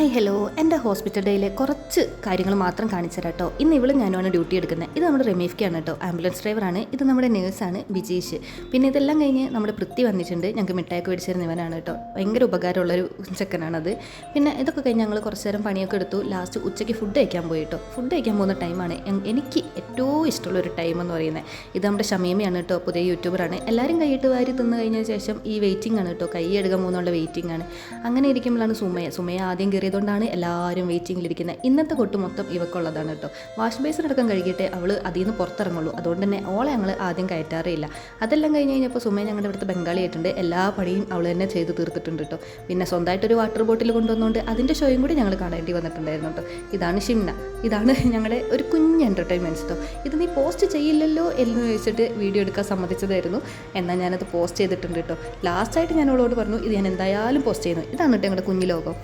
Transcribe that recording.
Hi hello. എന്റെ hospital ഡേയിലെ കുറച്ച് കാര്യങ്ങൾ മാത്രം കാണിച്ചു കേട്ടോ. ഇന്ന് ഇവളും ഞാനുമാണ് ഡ്യൂട്ടി എടുക്കുന്നത്. ഇത് നമ്മുടെ റെമീഫ്ക്കാണ് കേട്ടോ. ആംബുലൻസ് ഡ്രൈവറാണ്. ഇത് നമ്മുടെ നേഴ്സാണ് ബിജീഷ്. പിന്നെ ഇതെല്ലാം കഴിഞ്ഞ് നമ്മുടെ പൃഥ്വി വന്നിട്ടുണ്ട്. ഞങ്ങൾക്ക് മിഠായിക്ക് മേടിച്ചിരുന്ന ഇവനാണ് കേട്ടോ. ഭയങ്കര ഉപകാരമുള്ളൊരു ചെക്കനാണത്. പിന്നെ ഇതൊക്കെ കഴിഞ്ഞ് ഞങ്ങൾ കുറച്ച് നേരം പണിയൊക്കെ എടുത്തു. ലാസ്റ്റ് ഉച്ചയ്ക്ക് ഫുഡ് കഴിക്കാൻ പോയി കേട്ടോ. ഫുഡ് കഴിക്കാൻ പോകുന്ന ടൈമാണ് എനിക്ക് ഏറ്റവും ഇഷ്ടമുള്ള ഒരു ടൈം എന്ന് പറയുന്നത്. ഇത് നമ്മുടെ ഷമീമയാണ് കേട്ടോ. പുതിയ യൂട്യൂബറാണ്. എല്ലാവരും കൈയിട്ട് വാരി തിന്നു കഴിഞ്ഞ ശേഷം ഈ വെയിറ്റിംഗ് ആണ് കേട്ടോ. കൈ എടുക്കാൻ പോകുന്നുള്ള വെയിറ്റിംഗ് ആണ്. അങ്ങനെ ഇരിക്കുമ്പോഴാണ് സുമയ. സുമയ ആദ്യം കയറിയതുകൊണ്ടാണ് എല്ലാവരും വെയിറ്റിങ്ങിലിരിക്കുന്നത് ഇന്നത്തെ കൊട്ട് മൊത്തം ഇവക്കുള്ളതാണ് കേട്ടോ വാഷ് ബേസിൻ അടക്കം കഴുകിയിട്ട് അവൾ അതിൽ നിന്ന് പുറത്തിറങ്ങുള്ളൂ. അതുകൊണ്ട് തന്നെ ഓളെ ഞങ്ങൾ ആദ്യം കയറ്റാറില്ല അതെല്ലാം കഴിഞ്ഞ് കഴിഞ്ഞപ്പോൾ സുമയ ഞങ്ങളുടെ ഇവിടുത്തെ ബംഗാളി ആയിട്ടുണ്ട്. എല്ലാ പണിയും അവൾ തന്നെ ചെയ്ത് തീർത്തിട്ടുണ്ട് കേട്ടോ പിന്നെ സ്വന്തമായിട്ടൊരു വാട്ടർ ബോട്ടിൽ കൊണ്ടുവന്നുകൊണ്ട് അതിന്റെ ഷോയും കൂടി ഞങ്ങൾ കാണേണ്ടി വന്നിട്ടുണ്ടായിരുന്നു കേട്ടോ ഇതാണ് ഷിംന. ഇതാണ് ഞങ്ങളുടെ ഒരു കുഞ്ഞ് എന്റർടൈൻമെന്റ്സ് കേട്ടോ ഇത് നീ പോസ്റ്റ് ചെയ്യില്ലല്ലോ എന്ന് ചോദിച്ചിട്ട് വീഡിയോ എടുക്കാൻ സമ്മതിച്ചതായിരുന്നു. എന്നാൽ ഞാനത് പോസ്റ്റ് ചെയ്തിട്ടുണ്ട് കേട്ടോ ലാസ്റ്റായിട്ട് ഞാൻ അവളോട് പറഞ്ഞു ഇത് ഞാൻ എന്തായാലും പോസ്റ്റ് ചെയ്യുന്നു. ഇതാണ് കേട്ടോ ഞങ്ങളുടെ കുഞ്ഞു ലോകം.